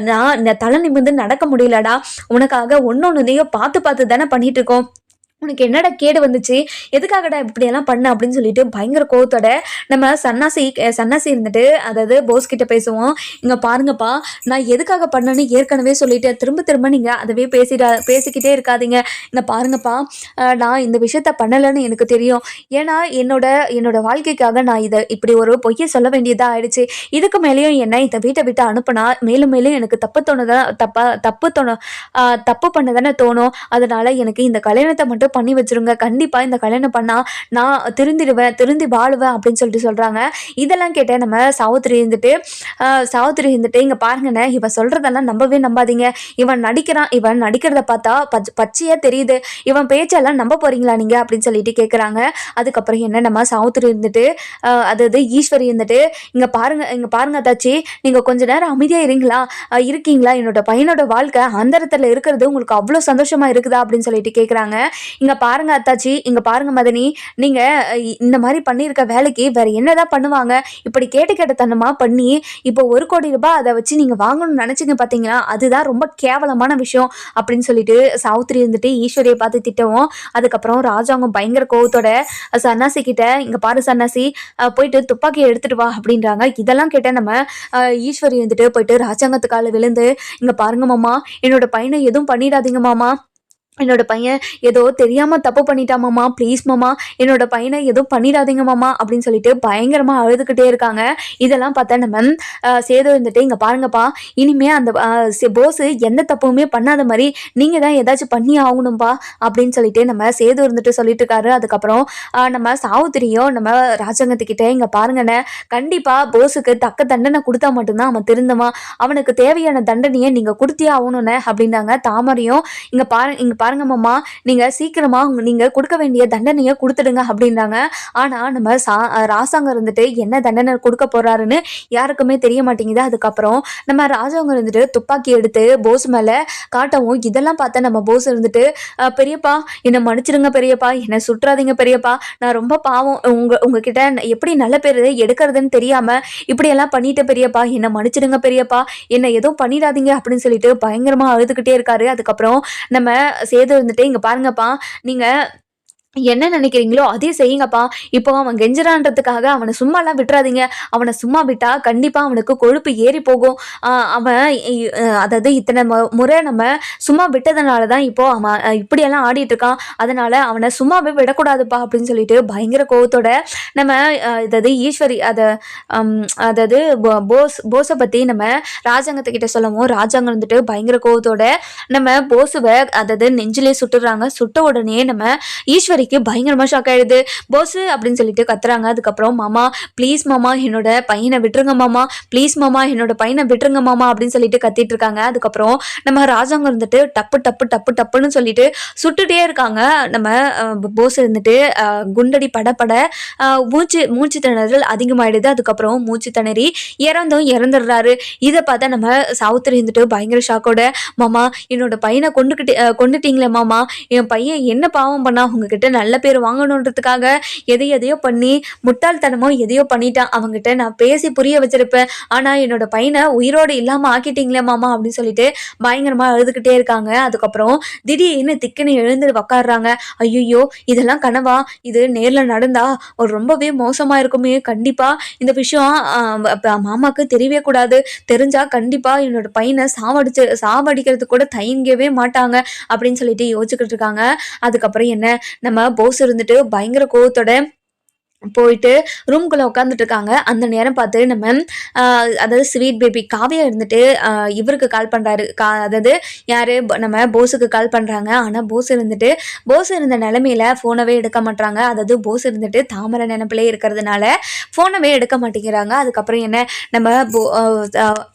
நான் நான் தலை நிமிர்ந்து நடக்க முடியலடா. உனக்காக ஒன்னொன்னையும் பார்த்து பார்த்து தானே பண்ணிட்டு இருக்கோம். உனக்கு என்னடா கேடு வந்துச்சு? எதுக்காகடா இப்படியெல்லாம் பண்ண? அப்படின்னு சொல்லிட்டு பயங்கர கோவத்தோட நம்ம சன்னாசி சன்னாசி இருந்துட்டு அதாவது போஸ் கிட்ட பேசுவோம். இங்கே பாருங்கப்பா நான் எதுக்காக பண்ணேன்னு ஏற்கனவே சொல்லிட்டு திரும்ப திரும்ப நீங்கள் அதவே பேசிடா பேசிக்கிட்டே இருக்காதீங்க. இந்த பாருங்கப்பா நான் இந்த விஷயத்த பண்ணலைன்னு எனக்கு தெரியும். ஏன்னா என்னோட என்னோட வாழ்க்கைக்காக நான் இதை இப்படி ஒரு பொய்யை சொல்ல வேண்டியதாக ஆயிடுச்சு. இதுக்கு மேலேயும் என்ன இந்த வீட்டை விட்டு அனுப்புனா மேலும் மேலும் எனக்கு தப்பு தோணுதான் தப்பா தப்பு தோணும் தப்பு பண்ண தானே தோணும். அதனால எனக்கு இந்த கல்யாணத்தை மட்டும் பண்ணி வச்சிருங்க. கண்டிப்பாக இந்த கல்யாணம் பண்ணால் நான் திருந்திடுவேன் திருந்தி வாழுவேன் அப்படின்னு சொல்லிட்டு சொல்கிறாங்க இதெல்லாம் கேட்ட நம்ம சாவித்திரி இருந்துட்டு ஆஹ் இருந்துட்டு இங்கே பாருங்கண்ணே இவன் சொல்கிறதெல்லாம் நம்பவே நம்பாதீங்க. இவன் நடிக்கிறான் இவன் நடிக்கிறத பார்த்தா பச் பச்சையாக தெரியுது. இவன் பேச்செல்லாம் நம்ப போகிறீங்களா நீங்கள் அப்படின்னு சொல்லிட்டு கேட்குறாங்க அதுக்கப்புறம் என்ன நம்ம சாவித்திரி இருந்துட்டு அதாவது ஈஸ்வரி இருந்துட்டு இங்கே பாருங்க இங்கே பாருங்க தாச்சி நீங்கள் கொஞ்ச நேரம் அமைதியாக இருங்களா? இருக்கீங்களா? என்னோட பையனோட வாழ்க்கை அந்தரத்தில் இருக்கிறது உங்களுக்கு அவ்வளோ சந்தோஷமாக இருக்குதா? அப்படின்னு சொல்லிட்டு கேட்குறாங்க இங்கே பாருங்க அத்தாச்சி இங்கே பாருங்க மதனி. நீங்கள் இந்த மாதிரி பண்ணியிருக்க வேலைக்கு வேற என்னதான் பண்ணுவாங்க? இப்படி கேட்டு கேட்டத்தனமாக பண்ணி இப்போ ஒரு கோடி ரூபாய் அதை வச்சு நீங்கள் வாங்கணும்னு நினச்சிங்க பார்த்தீங்களா அதுதான் ரொம்ப கேவலமான விஷயம் அப்படின்னு சொல்லிட்டு சாவுத்திரி இருந்துட்டு ஈஸ்வரியை பார்த்து திட்டவும் அதுக்கப்புறம் ராஜாங்கம் பயங்கர கோவத்தோட சன்னாசி கிட்ட இங்கே பாரு சன்னாசி போயிட்டு துப்பாக்கியை எடுத்துட்டு வா அப்படின்றாங்க. இதெல்லாம் கேட்ட நம்ம ஈஸ்வரி வந்துட்டு போயிட்டு ராஜாங்கத்துக்கால விழுந்து இங்கே பாருங்க மாமா என்னோட பையனை எதுவும் பண்ணிடாதீங்க மாமா. என்னோட பையன் ஏதோ தெரியாமல் தப்பு பண்ணிட்டாமாம்மா ப்ளீஸ் மாமா. என்னோட பையனை எதுவும் பண்ணிடாதீங்க மாமா அப்படின்னு சொல்லிட்டு பயங்கரமாக அழுதுகிட்டே இருக்காங்க. இதெல்லாம் பார்த்தா நம்ம சேது இருந்துட்டு இங்கே பாருங்கப்பா. இனிமே அந்த போஸ் எந்த தப்புமே பண்ணாத மாதிரி நீங்கள் தான் ஏதாச்சும் பண்ணி ஆகணும்பா அப்படின்னு சொல்லிட்டு நம்ம சேது இருந்துட்டு சொல்லிட்டு இருக்காரு. அதுக்கப்புறம் நம்ம சாவுத்திரியும் நம்ம ராஜாங்கத்துக்கிட்ட இங்கே பாருங்கண்ணே. கண்டிப்பாக போஸுக்கு தக்க தண்டனை கொடுத்தா மட்டும்தான் அவன் திருந்தவான். அவனுக்கு தேவையான தண்டனையை நீங்கள் கொடுத்தே ஆகணும்ண்ணே அப்படின்னாங்க தாமரையும். இங்கே பாரு இங்கே பாருங்க மாமா நீங்கள் சீக்கிரமாக உங்க நீங்கள் கொடுக்க வேண்டிய தண்டனையை கொடுத்துடுங்க அப்படின்றாங்க. ஆனால் நம்ம சா ராசாங்க இருந்துட்டு என்ன தண்டனை கொடுக்க போகிறாருன்னு யாருக்குமே தெரிய மாட்டேங்குது. அதுக்கப்புறம் நம்ம ராஜாங்க இருந்துட்டு துப்பாக்கி எடுத்து போஸ் மேலே காட்டவும் இதெல்லாம் பார்த்தா நம்ம போஸ் இருந்துட்டு பெரியப்பா என்னை மன்னிச்சிடுங்க பெரியப்பா என்னை சுற்றாதீங்க பெரியப்பா. நான் ரொம்ப பாவம். உங்க உங்ககிட்ட எப்படி நல்ல பேர் எடுக்கிறதுன்னு தெரியாமல் இப்படியெல்லாம் பண்ணிட்டு பெரியப்பா என்னை மன்னிச்சிடுங்க பெரியப்பா. என்னை எதுவும் பண்ணிடாதீங்க அப்படின்னு சொல்லிட்டு பயங்கரமாக அழுதுகிட்டே இருக்காரு. அதுக்கப்புறம் நம்ம சேது இருந்துட்டு இங்கே பாருங்கப்பா. நீங்கள் என்ன நினைக்கிறீங்களோ அதே செய்யுங்கப்பா. இப்போ அவன் கெஞ்சுறான்றதுக்காக அவனை சும்மாலாம் விட்டுறாதீங்க. அவனை சும்மா விட்டா கண்டிப்பாக அவனுக்கு கொழுப்பு ஏறி போகும். அவன் அதாவது இத்தனை முறை நம்ம சும்மா விட்டதுனால தான் இப்போ அவன் இப்படியெல்லாம் ஆடிட்டு இருக்கான் அதனால அவனை சும்மாவே விடக்கூடாதுப்பா அப்படின்னு சொல்லிட்டு பயங்கர கோவத்தோட நம்ம அஹ் அதாவது ஈஸ்வரி அதை அதாவது போஸ் போஸை பற்றி நம்ம ராஜாங்கத்துக்கிட்ட சொல்லவும் ராஜாங்கம் வந்துட்டு பயங்கர கோவத்தோட நம்ம போஸுவை அதாவது நெஞ்சிலே சுட்டுறாங்க. சுட்ட உடனே நம்ம ஈஸ்வரி ஈஸ்வரிக்கு பயங்கரமாக ஷாக் ஆகிடுது போஸு அப்படின்னு சொல்லிட்டு கத்துறாங்க. அதுக்கப்புறம் மாமா ப்ளீஸ் மாமா என்னோட பையனை விட்டுருங்க மாமா. ப்ளீஸ் மாமா என்னோட பையனை விட்டுருங்க மாமா. அப்படின்னு சொல்லிட்டு கத்திட்டு இருக்காங்க. அதுக்கப்புறம் நம்ம ராஜாங்க இருந்துட்டு டப்பு டப்பு டப்பு டப்புன்னு சொல்லிட்டு சுட்டுட்டே இருக்காங்க. நம்ம போஸ் இருந்துட்டு குண்டடி பட பட மூச்சு மூச்சு திணறல் அதிகமாயிடுது. அதுக்கப்புறம் மூச்சு திணறி இறந்தும் இறந்துடுறாரு. இதை பார்த்தா நம்ம சாவுத்திரி இருந்துட்டு பயங்கர ஷாக்கோட மாமா என்னோட பையனை கொண்டுக்கிட்டு கொண்டுட்டீங்களே மாமா. என் பையன் என்ன பாவம் பண்ணா உங்ககிட்ட? நல்ல பேர் வாங்கணுன்றதுக்காக எதை எதையோ பண்ணி முட்டாள்தனமோ எதையோ பண்ணிட்டான் அவங்ககிட்ட நான் பேசி புரிய வச்சிருப்பேன். ஆனால் என்னோட பையனை உயிரோடு இல்லாமல் ஆக்கிட்டீங்களே மாமா அப்படின்னு சொல்லிட்டு பயங்கரமாக அழுதுகிட்டே இருக்காங்க. அதுக்கப்புறம் திடீர்னு திக்குன்னு எழுந்து உக்காடுறாங்க ஐயோ இதெல்லாம் கனவா? இது நேரில் நடந்தா? ஒரு ரொம்பவே மோசமாக இருக்குமே. கண்டிப்பாக இந்த விஷயம் மாமாவுக்கு தெரியவே கூடாது. தெரிஞ்சா கண்டிப்பாக என்னோட பையனை சாவடிச்சு சாவடிக்கிறதுக்கு கூட தயங்கவே மாட்டாங்க அப்படின்னு சொல்லிட்டு யோசிச்சுக்கிட்டு இருக்காங்க. அதுக்கப்புறம் என்ன? நம்ம போஸ் இருந்துட்டு பயங்கர கோவத்தோட போயிட்டு ரூம்குள்ளே உட்காந்துட்டு இருக்காங்க அந்த நேரம் பார்த்து நம்ம அதாவது ஸ்வீட் பேபி காவியா இருந்துட்டு இவருக்கு கால் பண்ணுறாரு கா அதாவது யார் நம்ம போஸுக்கு கால் பண்ணுறாங்க ஆனால் போஸ் இருந்துட்டு போஸ் இருந்த நிலமையில ஃபோனவே எடுக்க மாட்டாங்க அதாவது போஸ் இருந்துட்டு தாமரை நினப்பிலே இருக்கிறதுனால ஃபோனவே எடுக்க மாட்டேங்கிறாங்க. அதுக்கப்புறம் என்ன நம்ம போ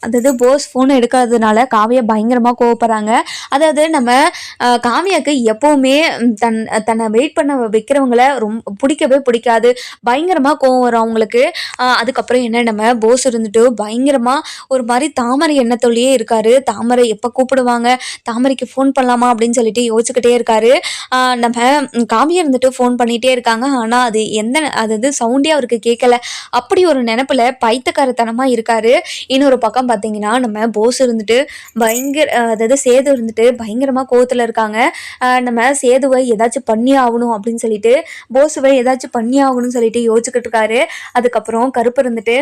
அதாவது போஸ் ஃபோனை எடுக்காததுனால காவியா பயங்கரமாக கோவப்படுறாங்க. அதாவது நம்ம காவியாக்கு எப்போவுமே தன் தன்னை வெயிட் பண்ண வைக்கிறவங்கள ரொம்ப பிடிக்கவே பிடிக்காது. பயங்கரமாக கோவம் வரும் அவங்களுக்கு. அதுக்கப்புறம் என்ன நம்ம போஸ் இருந்துட்டு பயங்கரமாக ஒரு மாதிரி தாமரை எண்ணத்தோடையே இருக்காரு. தாமரை எப்போ கூப்பிடுவாங்க? தாமரைக்கு ஃபோன் பண்ணலாமா அப்படின்னு சொல்லிட்டு யோசிச்சுக்கிட்டே இருக்காரு. நம்ம ம், இருந்துட்டு ஃபோன் பண்ணிகிட்டே இருக்காங்க. ஆனால் அது எந்த அது வந்து சவுண்டே அவருக்கு கேட்கல அப்படி ஒரு நினப்பில் பைத்தக்காரத்தனமாக இருக்காரு. இன்னொரு பக்கம் பார்த்தீங்கன்னா நம்ம போஸ் இருந்துட்டு பயங்கர அதாவது சேது இருந்துட்டு பயங்கரமாக கோவத்தில் இருக்காங்க. நம்ம சேதுவை ஏதாச்சும் பண்ணி ஆகணும் அப்படின்னு சொல்லிட்டு போஸுவை ஏதாச்சும் பண்ணி ஆகணும்னு சொல்லிட்டு யோசிச்சுக்கிட்டு இருக்காரு. அதுக்கப்புறம் கருப்பு இருந்துட்டு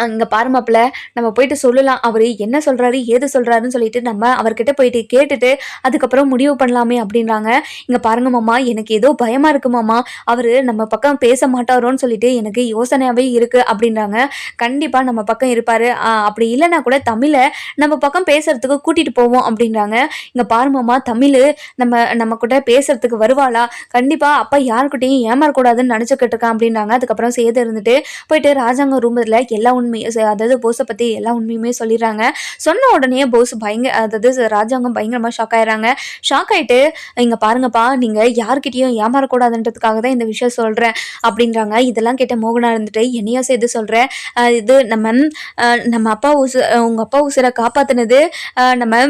அங்கே பாருமாப்பில் நம்ம போயிட்டு சொல்லலாம். அவர் என்ன சொல்கிறாரு ஏது சொல்கிறாருன்னு சொல்லிட்டு நம்ம அவர்கிட்ட போயிட்டு கேட்டுட்டு அதுக்கப்புறம் முடிவு பண்ணலாமே அப்படின்றாங்க. இங்கே பாருங்க மாமா எனக்கு ஏதோ பயமாக இருக்கு மாமா. அவர் நம்ம பக்கம் பேச மாட்டாரோன்னு சொல்லிட்டு எனக்கு யோசனையாகவே இருக்குது அப்படின்றாங்க. கண்டிப்பாக நம்ம பக்கம் இருப்பார். அப்படி இல்லைனா கூட தமிழை நம்ம பக்கம் பேசுறதுக்கு கூட்டிகிட்டு போவோம் அப்படின்றாங்க. இங்கே பாருமாமா தமிழ் நம்ம நம்ம கூட பேசுறதுக்கு வருவாளா? கண்டிப்பாக அப்பா யாருக்கிட்டையும் ஏமாறக்கூடாதுன்னு நினச்சிக்கிட்டு இருக்கான் அப்படின்றாங்க. அதுக்கப்புறம் சேது இருந்துட்டு போயிட்டு ராஜாங்க ரூமில் எல்லா உண்மை அதாவது போஸை பற்றி எல்லா உண்மையுமே சொல்லிடுறாங்க. சொன்ன உடனே போஸ் பயங்கர அதாவது ராஜாங்கம் பயங்கரமாக ஷாக் ஆயிடுறாங்க. ஷாக் ஆயிட்டு இங்கே பாருங்கப்பா நீங்கள் யார்கிட்டையும் ஏமாறக்கூடாதுன்றதுக்காக தான் இந்த விஷயம் சொல்கிறேன் அப்படின்றாங்க. இதெல்லாம் கேட்ட மோகனா இருந்துட்டு என்னையா சேர்த்து சொல்கிறேன் இது நம்ம நம்ம அப்பா உசு உங்கள் அப்பா உசுரை காப்பாற்றினது நம்ம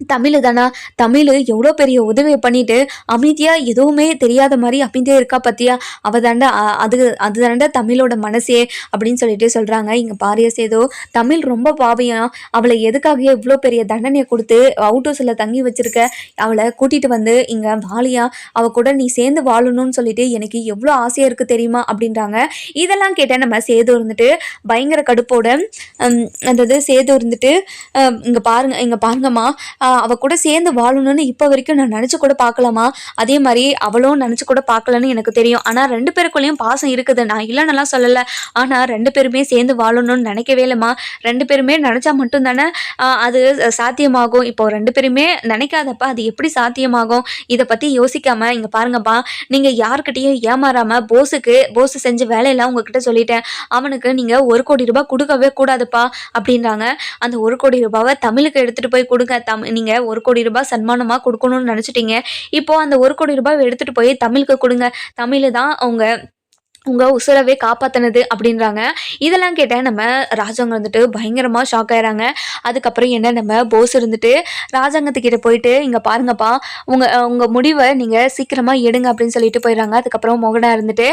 தமிழ் தானா? தமிழ் எவ்வளோ பெரிய உதவியை பண்ணிட்டு அமைதியாக எதுவுமே தெரியாத மாதிரி அமைதியாக இருக்கா பத்தியா? அவ தாண்டா அது அது தாண்டா தமிழோட மனசே அப்படின்னு சொல்லிட்டு சொல்கிறாங்க இங்கே பாரிய சேதோ தமிழ் ரொம்ப பாவியம் அவளை எதுக்காக இவ்வளோ பெரிய தண்டனையை கொடுத்து அவுட் ஹவுஸில் தங்கி வச்சிருக்க? அவளை கூட்டிகிட்டு வந்து இங்கே வாலியா அவ கூட நீ சேர்ந்து வாழணும்னு சொல்லிட்டு எனக்கு எவ்வளோ ஆசையாக இருக்குது தெரியுமா? அப்படின்றாங்க. இதெல்லாம் கேட்ட நம்ம சேது இருந்துட்டு பயங்கர கடுப்போட அதாவது சேது இருந்துட்டு இங்கே பாருங்க இங்கே பாருங்கம்மா. அவள் கூட சேர்ந்து வாழணும்னு இப்போ வரைக்கும் நான் நினச்சி கூட பார்க்கலாமா அதே மாதிரி அவளும் நினச்சி கூட பார்க்கலன்னு எனக்கு தெரியும். ஆனால் ரெண்டு பேருக்குள்ளேயும் பாசம் இருக்குது. நான் இல்லைன்னெல்லாம் சொல்லலை. ஆனால் ரெண்டு பேருமே சேர்ந்து வாழணும்னு நினைக்கவே இல்லைம்மா. ரெண்டு பேருமே நினச்சா மட்டும்தானே அது சாத்தியமாகும். இப்போ ரெண்டு பேருமே நினைக்காதப்ப அது எப்படி சாத்தியமாகும்? இதை பற்றி யோசிக்காம இங்கே பாருங்கப்பா நீங்கள் யாருக்கிட்டேயும் ஏமாறாமல் போஸுக்கு போஸ் செஞ்ச வேலையெல்லாம் உங்ககிட்ட சொல்லிட்டேன். அவனுக்கு நீங்கள் ஒரு கோடி ரூபாய் கொடுக்கவே கூடாதுப்பா அப்படின்றாங்க. அந்த ஒரு கோடி ரூபாவை தமிழுக்கு எடுத்துகிட்டு போய் கொடுங்க. தமிழ் நீங்கள் ஒரு கோடி ரூபாய் சன்மானமாக கொடுக்கணும்னு நினச்சிட்டீங்க. இப்போ அந்த ஒரு கோடி ரூபாய் எடுத்துகிட்டு போய் தமிழுக்கு கொடுங்க. தமிழ் தான் அவங்க உங்கள் உசுரவே காப்பாற்றினது அப்படின்றாங்க. இதெல்லாம் கேட்டால் நம்ம ராஜாங்க வந்துட்டு பயங்கரமாக ஷாக் ஆகிறாங்க அதுக்கப்புறம் என்ன நம்ம போஸ் இருந்துட்டு ராஜாங்கத்துக்கிட்ட போயிட்டு இங்கே பாருங்கப்பா உங்கள் உங்கள் முடிவை நீங்கள் சீக்கிரமாக எடுங்க அப்படின்னு சொல்லிட்டு போயிடுறாங்க அதுக்கப்புறம் மோகனா இருந்துட்டு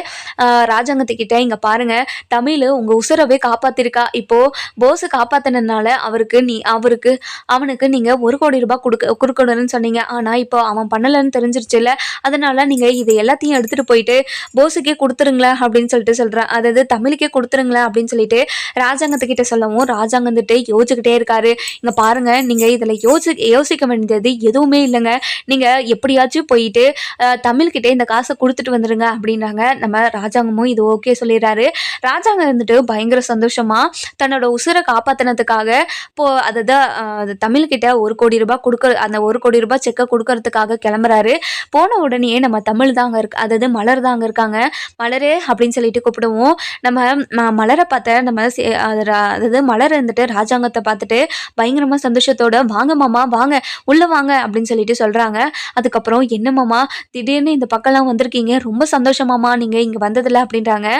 ராஜாங்கத்துக்கிட்ட இங்கே பாருங்கள் தமிழ் உங்கள் உசுரவே காப்பாற்றிருக்கா இப்போது போஸை காப்பாற்றினதுனால அவருக்கு நீ அவருக்கு அவனுக்கு நீங்கள் ஒரு கோடி ரூபாய் கொடுக்க கொடுக்கணும்னு சொன்னீங்க. ஆனால் இப்போ அவன் பண்ணலைன்னு தெரிஞ்சிருச்சுல்ல. அதனால் நீங்கள் இதை எல்லாத்தையும் எடுத்துகிட்டு போயிட்டு போஸுக்கே கொடுத்துருங்களேன். அப்படின்னு சொல்லிட்டு சொல்கிறேன் அதாவது தமிழுக்கே கொடுத்துருங்களேன் அப்படின்னு சொல்லிட்டு ராஜாங்கத்துக்கிட்ட சொல்லவும் ராஜாங்கத்துட்டு யோசிச்சுக்கிட்டே இருக்காரு. இங்கே பாருங்க நீங்கள் இதில் யோசி யோசிக்க வேண்டியது எதுவுமே இல்லைங்க. நீங்கள் எப்படியாச்சும் போயிட்டு அஹ், தமிழ்கிட்ட இந்த காசை கொடுத்துட்டு வந்துடுங்க அப்படின்றாங்க நம்ம ராஜாங்கமும் இது ஓகே சொல்லிடுறாரு. ராஜாங்கம் இருந்துட்டு பயங்கர சந்தோஷமாக தன்னோட உசுரை காப்பாற்றினதுக்காக இப்போ அதாவது தமிழ்கிட்ட ஒரு கோடி ரூபாய் கொடுக்க அந்த ஒரு கோடி ரூபாய் செக்கை கொடுக்கறதுக்காக கிளம்புறாரு. போன உடனே நம்ம தமிழ் தாங்க இருக்கு அதாவது மலர் தாங்க இருக்காங்க. மலரே அப்படின்னு சொல்லிட்டு கூப்பிடுவோம். நம்ம மலரை பார்த்த நம்ம சே- ரா- அதாவது மலர் இருந்துட்டு ராஜாங்கத்தை பார்த்துட்டு பயங்கரமா சந்தோஷத்தோட வாங்க மாமா வாங்க உள்ள வாங்க அப்படின்னு சொல்லிட்டு சொல்றாங்க. அதுக்கப்புறம் என்ன மாமா திடீர்னு இந்த பக்கம்லாம் வந்திருக்கீங்க ரொம்ப சந்தோஷமாமா நீங்க இங்க வந்ததில்ல அப்படின்றாங்க.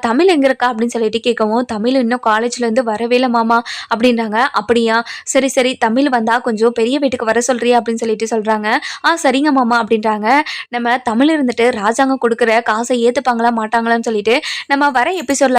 தமிழ் எங்க இருக்கா? அப்படின்னு சொல்லிட்டு கேட்கவும் தமிழ் இன்னும் காலேஜ்ல இருந்து வரவே இல்லை மாமா அப்படின்றாங்க. அப்படியா? சரி சரி தமிழ் வந்தா கொஞ்சம் பெரிய வீட்டுக்கு வர சொல்றியா? அப்படின்னு சொல்லிட்டு சொல்றாங்க. ஆ சரிங்க மாமா அப்படின்றாங்க. நம்ம தமிழ் இருந்துட்டு ராஜாங்கம் கொடுக்குற காசை ஏத்துப்பாங்களா மாட்டாங்களான்னு சொல்லிட்டு நம்ம வர எபிசோட்ல